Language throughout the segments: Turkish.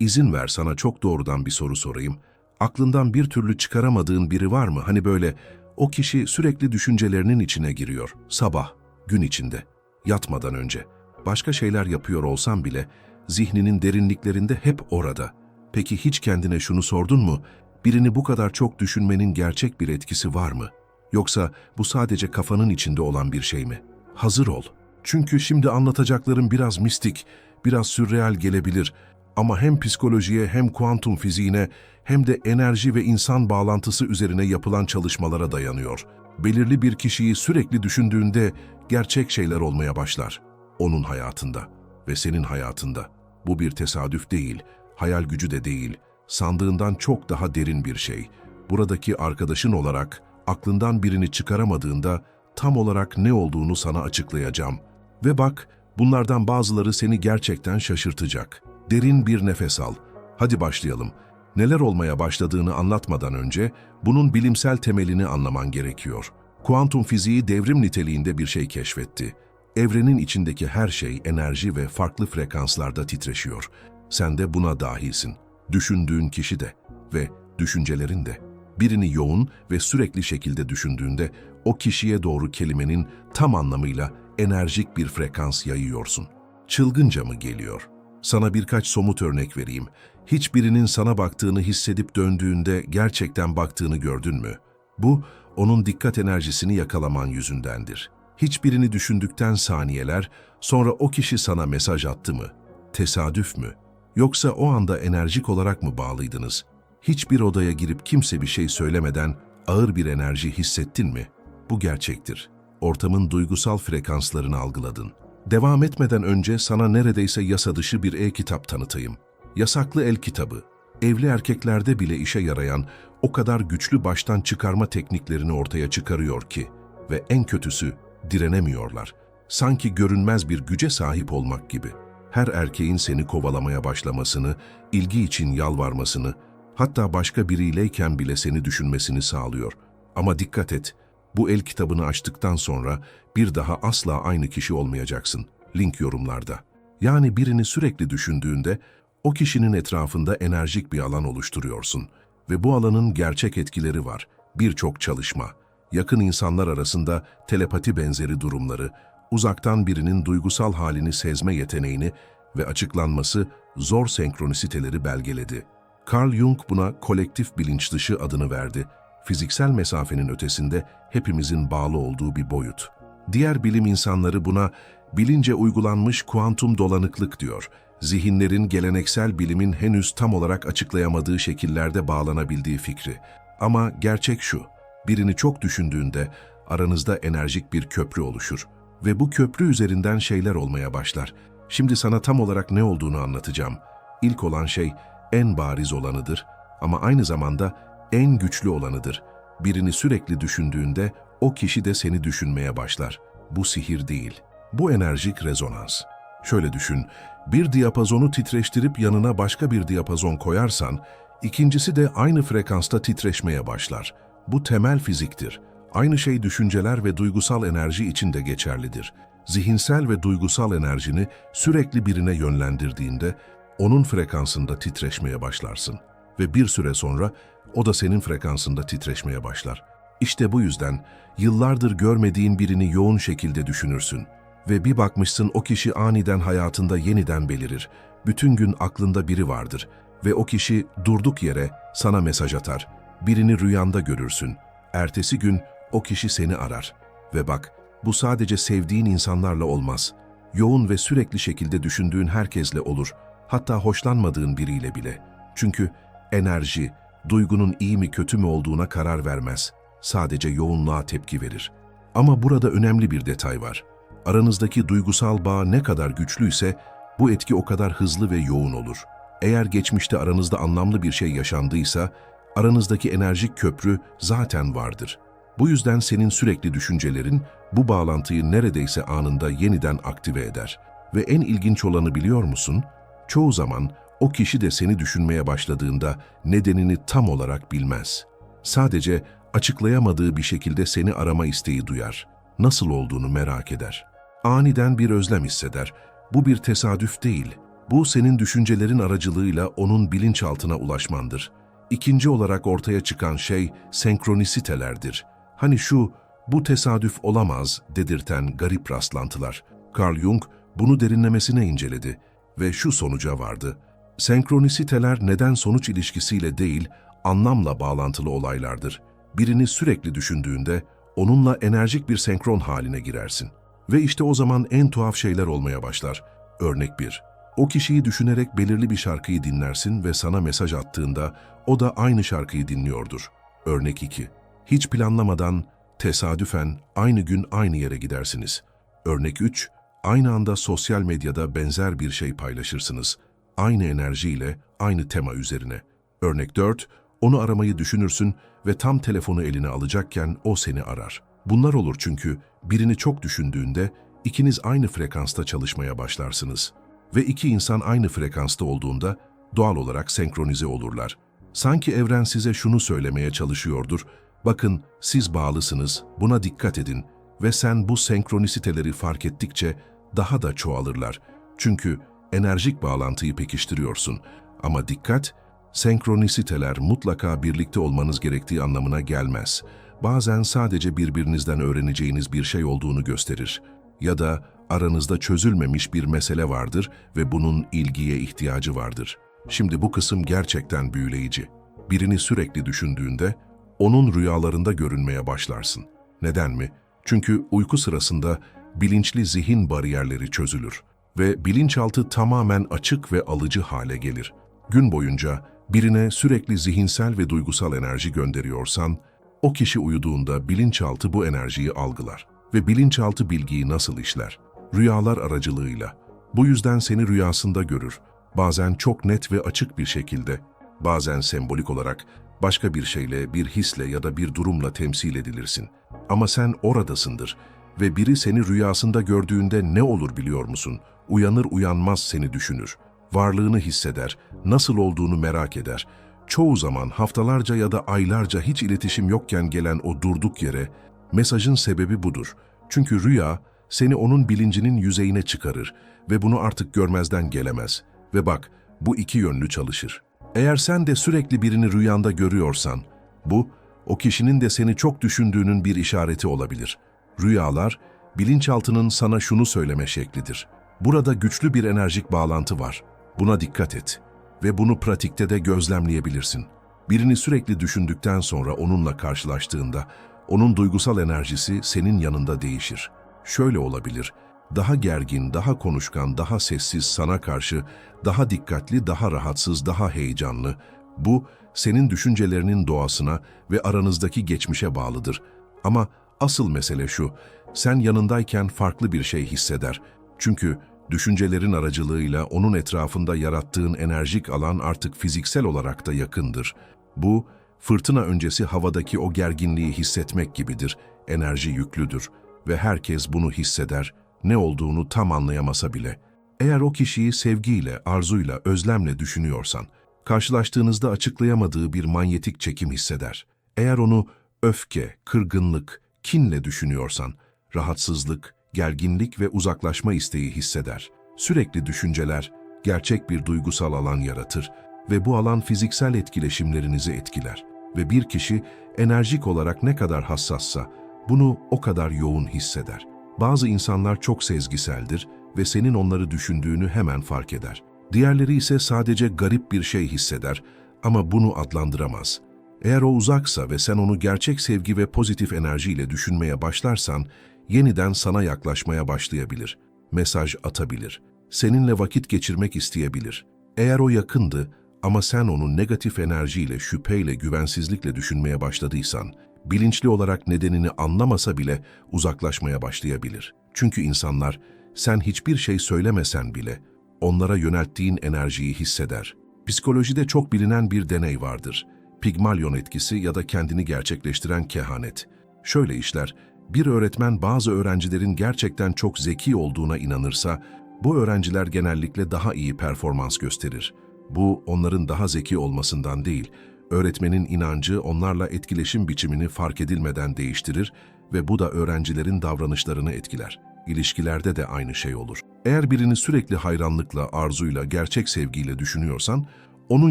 İzin ver sana çok doğrudan bir soru sorayım. Aklından bir türlü çıkaramadığın biri var mı? Hani böyle o kişi sürekli düşüncelerinin içine giriyor. Sabah, gün içinde, yatmadan önce. Başka şeyler yapıyor olsam bile zihninin derinliklerinde hep orada. Peki hiç kendine şunu sordun mu? Birini bu kadar çok düşünmenin gerçek bir etkisi var mı? Yoksa bu sadece kafanın içinde olan bir şey mi? Hazır ol. Çünkü şimdi anlatacaklarım biraz mistik, biraz sürreal gelebilir ama hem psikolojiye hem kuantum fiziğine hem de enerji ve insan bağlantısı üzerine yapılan çalışmalara dayanıyor. Belirli bir kişiyi sürekli düşündüğünde gerçek şeyler olmaya başlar. Onun hayatında ve senin hayatında. Bu bir tesadüf değil, hayal gücü de değil, sandığından çok daha derin bir şey. Buradaki arkadaşın olarak aklından birini çıkaramadığında tam olarak ne olduğunu sana açıklayacağım. Ve bak, bunlardan bazıları seni gerçekten şaşırtacak. Derin bir nefes al. Hadi başlayalım. Neler olmaya başladığını anlatmadan önce bunun bilimsel temelini anlaman gerekiyor. Kuantum fiziği devrim niteliğinde bir şey keşfetti. Evrenin içindeki her şey enerji ve farklı frekanslarda titreşiyor. Sen de buna dahilsin. Düşündüğün kişi de ve düşüncelerin de. Birini yoğun ve sürekli şekilde düşündüğünde o kişiye doğru kelimenin tam anlamıyla enerjik bir frekans yayıyorsun. Çılgınca mı geliyor? Sana birkaç somut örnek vereyim. Hiçbirinin sana baktığını hissedip döndüğünde gerçekten baktığını gördün mü? Bu, onun dikkat enerjisini yakalaman yüzündendir. Hiçbirini düşündükten saniyeler, sonra o kişi sana mesaj attı mı? Tesadüf mü? Yoksa o anda enerjik olarak mı bağlıydınız? Hiçbir odaya girip kimse bir şey söylemeden ağır bir enerji hissettin mi? Bu gerçektir. Ortamın duygusal frekanslarını algıladın. Devam etmeden önce sana neredeyse yasa dışı bir e-kitap tanıtayım. Yasaklı el kitabı. Evli erkeklerde bile işe yarayan o kadar güçlü baştan çıkarma tekniklerini ortaya çıkarıyor ki ve en kötüsü direnemiyorlar. Sanki görünmez bir güce sahip olmak gibi. Her erkeğin seni kovalamaya başlamasını, ilgi için yalvarmasını, hatta başka biriyleyken bile seni düşünmesini sağlıyor. Ama dikkat et, bu el kitabını açtıktan sonra bir daha asla aynı kişi olmayacaksın. Link yorumlarda. Yani birini sürekli düşündüğünde o kişinin etrafında enerjik bir alan oluşturuyorsun. Ve bu alanın gerçek etkileri var. Birçok çalışma, yakın insanlar arasında telepati benzeri durumları, uzaktan birinin duygusal halini sezme yeteneğini ve açıklanması zor senkronisiteleri belgeledi. Carl Jung buna kolektif bilinç dışı adını verdi. Fiziksel mesafenin ötesinde hepimizin bağlı olduğu bir boyut. Diğer bilim insanları buna bilince uygulanmış kuantum dolanıklık diyor. Zihinlerin geleneksel bilimin henüz tam olarak açıklayamadığı şekillerde bağlanabildiği fikri. Ama gerçek şu, birini çok düşündüğünde aranızda enerjik bir köprü oluşur ve bu köprü üzerinden şeyler olmaya başlar. Şimdi sana tam olarak ne olduğunu anlatacağım. İlk olan şey en bariz olanıdır ama aynı zamanda en güçlü olanıdır. Birini sürekli düşündüğünde o kişi de seni düşünmeye başlar. Bu sihir değil. Bu enerjik rezonans. Şöyle düşün, bir diyapazonu titreştirip yanına başka bir diyapazon koyarsan, ikincisi de aynı frekansta titreşmeye başlar. Bu temel fiziktir. Aynı şey düşünceler ve duygusal enerji için de geçerlidir. Zihinsel ve duygusal enerjini sürekli birine yönlendirdiğinde, onun frekansında titreşmeye başlarsın. Ve bir süre sonra o da senin frekansında titreşmeye başlar. İşte bu yüzden yıllardır görmediğin birini yoğun şekilde düşünürsün. Ve bir bakmışsın o kişi aniden hayatında yeniden belirir. Bütün gün aklında biri vardır ve o kişi durduk yere sana mesaj atar. Birini rüyanda görürsün. Ertesi gün o kişi seni arar. Ve bak, bu sadece sevdiğin insanlarla olmaz. Yoğun ve sürekli şekilde düşündüğün herkesle olur. Hatta hoşlanmadığın biriyle bile. Çünkü enerji, duygunun iyi mi kötü mü olduğuna karar vermez. Sadece yoğunluğa tepki verir. Ama burada önemli bir detay var. Aranızdaki duygusal bağ ne kadar güçlüyse bu etki o kadar hızlı ve yoğun olur. Eğer geçmişte aranızda anlamlı bir şey yaşandıysa, aranızdaki enerjik köprü zaten vardır. Bu yüzden senin sürekli düşüncelerin bu bağlantıyı neredeyse anında yeniden aktive eder. Ve en ilginç olanı biliyor musun? Çoğu zaman o kişi de seni düşünmeye başladığında nedenini tam olarak bilmez. Sadece açıklayamadığı bir şekilde seni arama isteği duyar. Nasıl olduğunu merak eder. Aniden bir özlem hisseder. Bu bir tesadüf değil. Bu senin düşüncelerin aracılığıyla onun bilinçaltına ulaşmandır. İkinci olarak ortaya çıkan şey senkronisitelerdir. Hani şu, bu tesadüf olamaz dedirten garip rastlantılar. Carl Jung bunu derinlemesine inceledi ve şu sonuca vardı. Senkronisiteler neden-sonuç ilişkisiyle değil, anlamla bağlantılı olaylardır. Birini sürekli düşündüğünde onunla enerjik bir senkron haline girersin. Ve işte o zaman en tuhaf şeyler olmaya başlar. Örnek 1. O kişiyi düşünerek belirli bir şarkıyı dinlersin ve sana mesaj attığında o da aynı şarkıyı dinliyordur. Örnek 2. Hiç planlamadan, tesadüfen aynı gün aynı yere gidersiniz. Örnek 3. Aynı anda sosyal medyada benzer bir şey paylaşırsınız. Aynı enerjiyle, aynı tema üzerine. Örnek 4. Onu aramayı düşünürsün ve tam telefonu eline alacakken o seni arar. Bunlar olur çünkü birini çok düşündüğünde ikiniz aynı frekansta çalışmaya başlarsınız. Ve iki insan aynı frekansta olduğunda doğal olarak senkronize olurlar. Sanki evren size şunu söylemeye çalışıyordur. Bakın siz bağlısınız, buna dikkat edin ve sen bu senkronisiteleri fark ettikçe daha da çoğalırlar. Çünkü enerjik bağlantıyı pekiştiriyorsun. Ama dikkat, senkronisiteler mutlaka birlikte olmanız gerektiği anlamına gelmez. Bazen sadece birbirinizden öğreneceğiniz bir şey olduğunu gösterir. Ya da aranızda çözülmemiş bir mesele vardır ve bunun ilgiye ihtiyacı vardır. Şimdi bu kısım gerçekten büyüleyici. Birini sürekli düşündüğünde onun rüyalarında görünmeye başlarsın. Neden mi? Çünkü uyku sırasında bilinçli zihin bariyerleri çözülür ve bilinçaltı tamamen açık ve alıcı hale gelir. Gün boyunca birine sürekli zihinsel ve duygusal enerji gönderiyorsan, o kişi uyuduğunda bilinçaltı bu enerjiyi algılar ve bilinçaltı bilgiyi nasıl işler? Rüyalar aracılığıyla. Bu yüzden seni rüyasında görür. Bazen çok net ve açık bir şekilde, bazen sembolik olarak başka bir şeyle, bir hisle ya da bir durumla temsil edilirsin. Ama sen oradasındır ve biri seni rüyasında gördüğünde ne olur biliyor musun? Uyanır uyanmaz seni düşünür. Varlığını hisseder, nasıl olduğunu merak eder. Çoğu zaman haftalarca ya da aylarca hiç iletişim yokken gelen o durduk yere, mesajın sebebi budur. Çünkü rüya seni onun bilincinin yüzeyine çıkarır ve bunu artık görmezden gelemez. Ve bak, bu iki yönlü çalışır. Eğer sen de sürekli birini rüyanda görüyorsan, bu, o kişinin de seni çok düşündüğünün bir işareti olabilir. Rüyalar, bilinçaltının sana şunu söyleme şeklidir. Burada güçlü bir enerjik bağlantı var. Buna dikkat et ve bunu pratikte de gözlemleyebilirsin. Birini sürekli düşündükten sonra onunla karşılaştığında, onun duygusal enerjisi senin yanında değişir. Şöyle olabilir, daha gergin, daha konuşkan, daha sessiz sana karşı, daha dikkatli, daha rahatsız, daha heyecanlı. Bu, senin düşüncelerinin doğasına ve aranızdaki geçmişe bağlıdır. Ama asıl mesele şu, sen yanındayken farklı bir şey hisseder. Çünkü düşüncelerin aracılığıyla onun etrafında yarattığın enerjik alan artık fiziksel olarak da yakındır. Bu, fırtına öncesi havadaki o gerginliği hissetmek gibidir, enerji yüklüdür ve herkes bunu hisseder, ne olduğunu tam anlayamasa bile. Eğer o kişiyi sevgiyle, arzuyla, özlemle düşünüyorsan, karşılaştığınızda açıklayamadığı bir manyetik çekim hisseder. Eğer onu öfke, kırgınlık, kinle düşünüyorsan, rahatsızlık, gerginlik ve uzaklaşma isteği hisseder. Sürekli düşünceler, gerçek bir duygusal alan yaratır ve bu alan fiziksel etkileşimlerinizi etkiler. Ve bir kişi enerjik olarak ne kadar hassassa, bunu o kadar yoğun hisseder. Bazı insanlar çok sezgiseldir ve senin onları düşündüğünü hemen fark eder. Diğerleri ise sadece garip bir şey hisseder ama bunu adlandıramaz. Eğer o uzaksa ve sen onu gerçek sevgi ve pozitif enerjiyle düşünmeye başlarsan, yeniden sana yaklaşmaya başlayabilir, mesaj atabilir, seninle vakit geçirmek isteyebilir. Eğer o yakındı ama sen onu negatif enerjiyle, şüpheyle, güvensizlikle düşünmeye başladıysan, bilinçli olarak nedenini anlamasa bile uzaklaşmaya başlayabilir. Çünkü insanlar sen hiçbir şey söylemesen bile onlara yönelttiğin enerjiyi hisseder. Psikolojide çok bilinen bir deney vardır. Pigmalion etkisi ya da kendini gerçekleştiren kehanet. Şöyle işler, bir öğretmen bazı öğrencilerin gerçekten çok zeki olduğuna inanırsa, bu öğrenciler genellikle daha iyi performans gösterir. Bu onların daha zeki olmasından değil, öğretmenin inancı onlarla etkileşim biçimini fark edilmeden değiştirir ve bu da öğrencilerin davranışlarını etkiler. İlişkilerde de aynı şey olur. Eğer birini sürekli hayranlıkla, arzuyla, gerçek sevgiyle düşünüyorsan, onun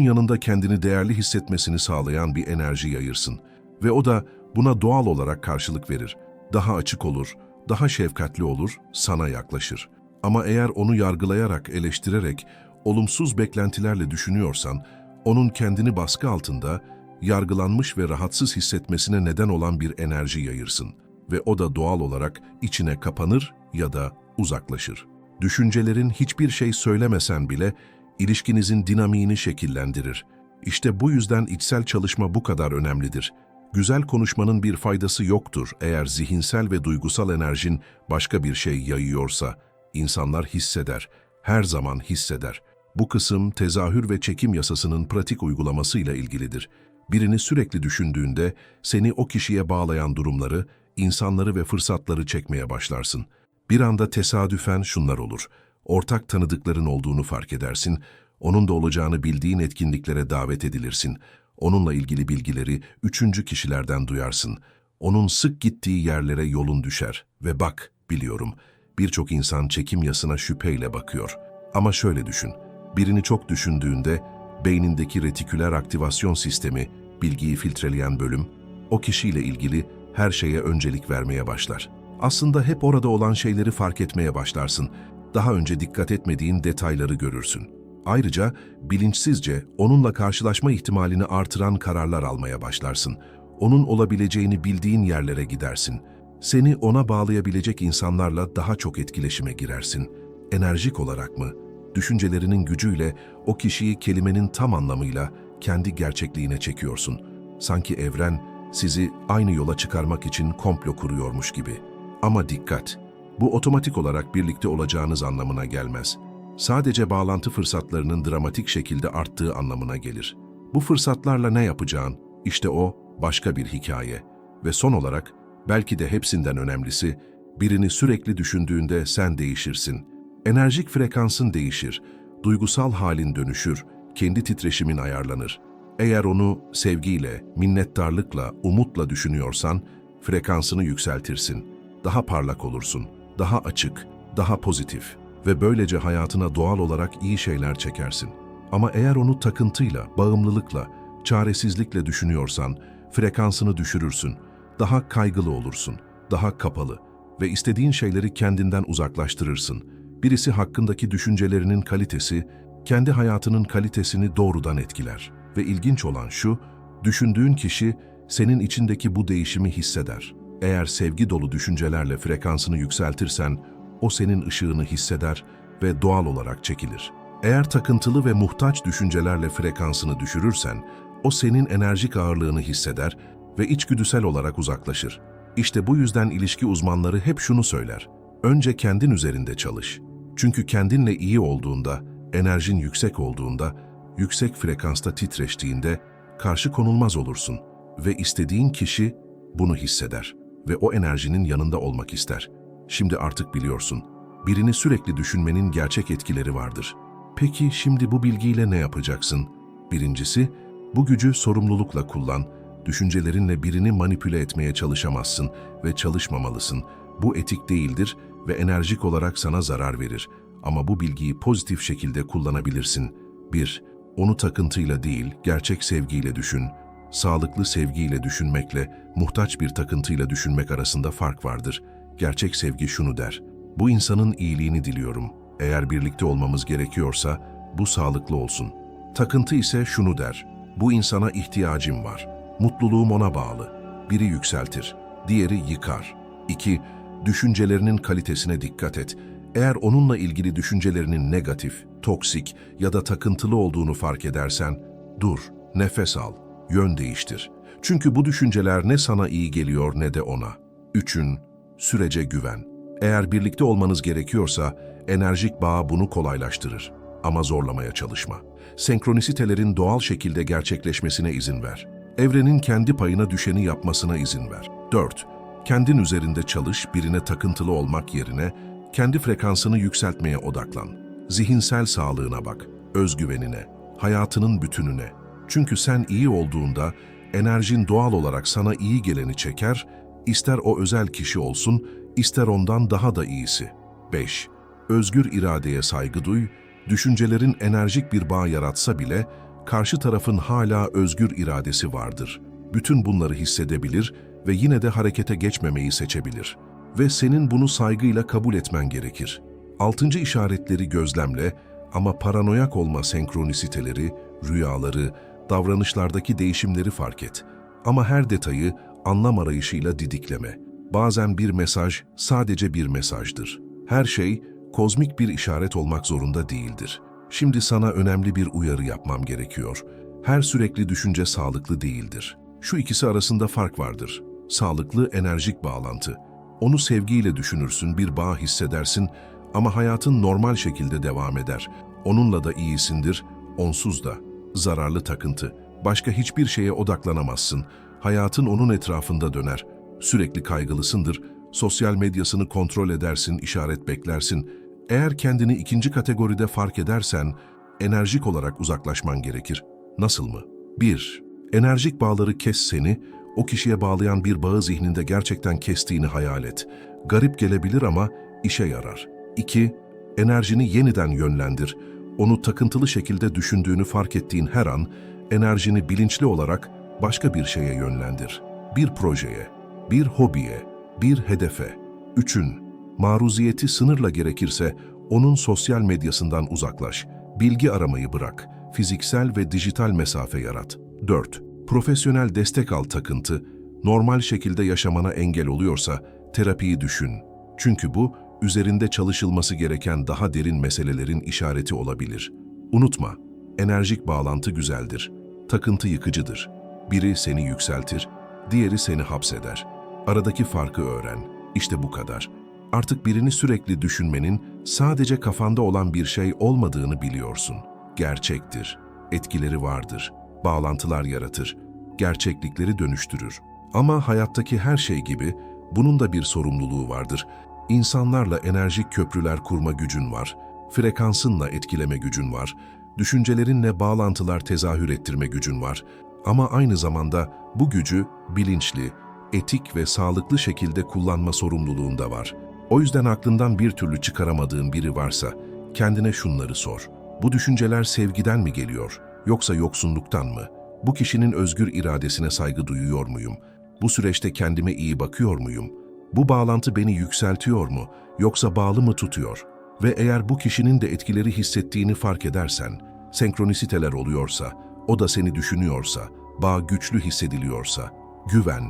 yanında kendini değerli hissetmesini sağlayan bir enerji yayırsın. Ve o da buna doğal olarak karşılık verir. Daha açık olur, daha şefkatli olur, sana yaklaşır. Ama eğer onu yargılayarak, eleştirerek, olumsuz beklentilerle düşünüyorsan, onun kendini baskı altında, yargılanmış ve rahatsız hissetmesine neden olan bir enerji yayırsın. Ve o da doğal olarak içine kapanır ya da uzaklaşır. Düşüncelerin hiçbir şey söylemesen bile ilişkinizin dinamiğini şekillendirir. İşte bu yüzden içsel çalışma bu kadar önemlidir. Güzel konuşmanın bir faydası yoktur eğer zihinsel ve duygusal enerjin başka bir şey yayıyorsa. İnsanlar hisseder, her zaman hisseder. Bu kısım tezahür ve çekim yasasının pratik uygulamasıyla ilgilidir. Birini sürekli düşündüğünde seni o kişiye bağlayan durumları, insanları ve fırsatları çekmeye başlarsın. Bir anda tesadüfen şunlar olur. Ortak tanıdıkların olduğunu fark edersin, onun da olacağını bildiğin etkinliklere davet edilirsin. Onunla ilgili bilgileri üçüncü kişilerden duyarsın. Onun sık gittiği yerlere yolun düşer. Ve bak, biliyorum, birçok insan çekim yasına şüpheyle bakıyor. Ama şöyle düşün, birini çok düşündüğünde beynindeki retiküler aktivasyon sistemi, bilgiyi filtreleyen bölüm, o kişiyle ilgili her şeye öncelik vermeye başlar. Aslında hep orada olan şeyleri fark etmeye başlarsın. Daha önce dikkat etmediğin detayları görürsün. Ayrıca bilinçsizce onunla karşılaşma ihtimalini artıran kararlar almaya başlarsın. Onun olabileceğini bildiğin yerlere gidersin. Seni ona bağlayabilecek insanlarla daha çok etkileşime girersin. Enerjik olarak mı? Düşüncelerinin gücüyle o kişiyi kelimenin tam anlamıyla kendi gerçekliğine çekiyorsun. Sanki evren sizi aynı yola çıkarmak için komplo kuruyormuş gibi. Ama dikkat! Bu otomatik olarak birlikte olacağınız anlamına gelmez. Sadece bağlantı fırsatlarının dramatik şekilde arttığı anlamına gelir. Bu fırsatlarla ne yapacağın, işte o başka bir hikaye. Ve son olarak, belki de hepsinden önemlisi, birini sürekli düşündüğünde sen değişirsin. Enerjik frekansın değişir, duygusal halin dönüşür, kendi titreşimin ayarlanır. Eğer onu sevgiyle, minnettarlıkla, umutla düşünüyorsan, frekansını yükseltirsin. Daha parlak olursun, daha açık, daha pozitif ve böylece hayatına doğal olarak iyi şeyler çekersin. Ama eğer onu takıntıyla, bağımlılıkla, çaresizlikle düşünüyorsan, frekansını düşürürsün, daha kaygılı olursun, daha kapalı ve istediğin şeyleri kendinden uzaklaştırırsın. Birisi hakkındaki düşüncelerinin kalitesi, kendi hayatının kalitesini doğrudan etkiler. Ve ilginç olan şu, düşündüğün kişi senin içindeki bu değişimi hisseder. Eğer sevgi dolu düşüncelerle frekansını yükseltirsen, o senin ışığını hisseder ve doğal olarak çekilir. Eğer takıntılı ve muhtaç düşüncelerle frekansını düşürürsen, o senin enerjik ağırlığını hisseder ve içgüdüsel olarak uzaklaşır. İşte bu yüzden ilişki uzmanları hep şunu söyler. Önce kendin üzerinde çalış. Çünkü kendinle iyi olduğunda, enerjin yüksek olduğunda, yüksek frekansta titreştiğinde karşı konulmaz olursun ve istediğin kişi bunu hisseder ve o enerjinin yanında olmak ister. Şimdi artık biliyorsun. Birini sürekli düşünmenin gerçek etkileri vardır. Peki şimdi bu bilgiyle ne yapacaksın? Birincisi, bu gücü sorumlulukla kullan. Düşüncelerinle birini manipüle etmeye çalışamazsın ve çalışmamalısın. Bu etik değildir ve enerjik olarak sana zarar verir. Ama bu bilgiyi pozitif şekilde kullanabilirsin. 1. Onu takıntıyla değil, gerçek sevgiyle düşün. Sağlıklı sevgiyle düşünmekle, muhtaç bir takıntıyla düşünmek arasında fark vardır. Gerçek sevgi şunu der, bu insanın iyiliğini diliyorum. Eğer birlikte olmamız gerekiyorsa, bu sağlıklı olsun. Takıntı ise şunu der, bu insana ihtiyacım var. Mutluluğum ona bağlı. Biri yükseltir, diğeri yıkar. 2. Düşüncelerinin kalitesine dikkat et. Eğer onunla ilgili düşüncelerinin negatif, toksik ya da takıntılı olduğunu fark edersen, dur, nefes al, yön değiştir. Çünkü bu düşünceler ne sana iyi geliyor ne de ona. Üçün, sürece güven. Eğer birlikte olmanız gerekiyorsa, enerjik bağ bunu kolaylaştırır. Ama zorlamaya çalışma. Senkronisitelerin doğal şekilde gerçekleşmesine izin ver. Evrenin kendi payına düşeni yapmasına izin ver. 4. Kendin üzerinde çalış, birine takıntılı olmak yerine kendi frekansını yükseltmeye odaklan. Zihinsel sağlığına bak, özgüvenine, hayatının bütününe. Çünkü sen iyi olduğunda enerjin doğal olarak sana iyi geleni çeker, ister o özel kişi olsun, ister ondan daha da iyisi. 5. Özgür iradeye saygı duy, düşüncelerin enerjik bir bağ yaratsa bile karşı tarafın hala özgür iradesi vardır. Bütün bunları hissedebilir ve yine de harekete geçmemeyi seçebilir. Ve senin bunu saygıyla kabul etmen gerekir. Altıncı işaretleri gözlemle ama paranoyak olma senkronisiteleri, rüyaları, davranışlardaki değişimleri fark et. Ama her detayı anlam arayışıyla didikleme. Bazen bir mesaj sadece bir mesajdır. Her şey kozmik bir işaret olmak zorunda değildir. Şimdi sana önemli bir uyarı yapmam gerekiyor. Her sürekli düşünce sağlıklı değildir. Şu ikisi arasında fark vardır. Sağlıklı enerjik bağlantı. Onu sevgiyle düşünürsün, bir bağ hissedersin ama hayatın normal şekilde devam eder. Onunla da iyisindir, onsuz da. Zararlı takıntı. Başka hiçbir şeye odaklanamazsın. Hayatın onun etrafında döner. Sürekli kaygılısındır. Sosyal medyasını kontrol edersin, işaret beklersin. Eğer kendini ikinci kategoride fark edersen, enerjik olarak uzaklaşman gerekir. Nasıl mı? 1. Enerjik bağları kes seni, o kişiye bağlayan bir bağı zihninde gerçekten kestiğini hayal et. Garip gelebilir ama işe yarar. 2. Enerjini yeniden yönlendir. Onu takıntılı şekilde düşündüğünü fark ettiğin her an, enerjini bilinçli olarak başka bir şeye yönlendir. Bir projeye, bir hobiye, bir hedefe. Üçün, maruziyeti sınırla gerekirse onun sosyal medyasından uzaklaş. Bilgi aramayı bırak. Fiziksel ve dijital mesafe yarat. 4. Profesyonel destek al takıntı, normal şekilde yaşamana engel oluyorsa terapiyi düşün. Çünkü bu, üzerinde çalışılması gereken daha derin meselelerin işareti olabilir. Unutma, enerjik bağlantı güzeldir. Takıntı yıkıcıdır. Biri seni yükseltir, diğeri seni hapseder. Aradaki farkı öğren. İşte bu kadar. Artık birini sürekli düşünmenin sadece kafanda olan bir şey olmadığını biliyorsun. Gerçektir. Etkileri vardır. Bağlantılar yaratır. Gerçeklikleri dönüştürür. Ama hayattaki her şey gibi bunun da bir sorumluluğu vardır. İnsanlarla enerjik köprüler kurma gücün var. Frekansınla etkileme gücün var. Düşüncelerinle bağlantılar tezahür ettirme gücün var. Ama aynı zamanda bu gücü bilinçli, etik ve sağlıklı şekilde kullanma sorumluluğunda var. O yüzden aklından bir türlü çıkaramadığın biri varsa kendine şunları sor. Bu düşünceler sevgiden mi geliyor yoksa yoksunluktan mı? Bu kişinin özgür iradesine saygı duyuyor muyum? Bu süreçte kendime iyi bakıyor muyum? Bu bağlantı beni yükseltiyor mu yoksa bağlı mı tutuyor? Ve eğer bu kişinin de etkileri hissettiğini fark edersen, senkronisiteler oluyorsa, o da seni düşünüyorsa, bağ güçlü hissediliyorsa, güven,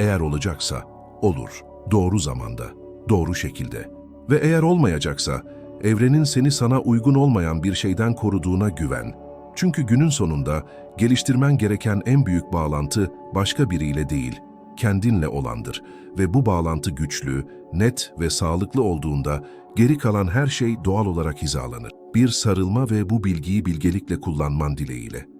eğer olacaksa, olur. Doğru zamanda, doğru şekilde. Ve eğer olmayacaksa, evrenin seni sana uygun olmayan bir şeyden koruduğuna güven. Çünkü günün sonunda geliştirmen gereken en büyük bağlantı başka biriyle değil, kendinle olandır. Ve bu bağlantı güçlü, net ve sağlıklı olduğunda geri kalan her şey doğal olarak hizalanır. Bir sarılma ve bu bilgiyi bilgelikle kullanman dileğiyle.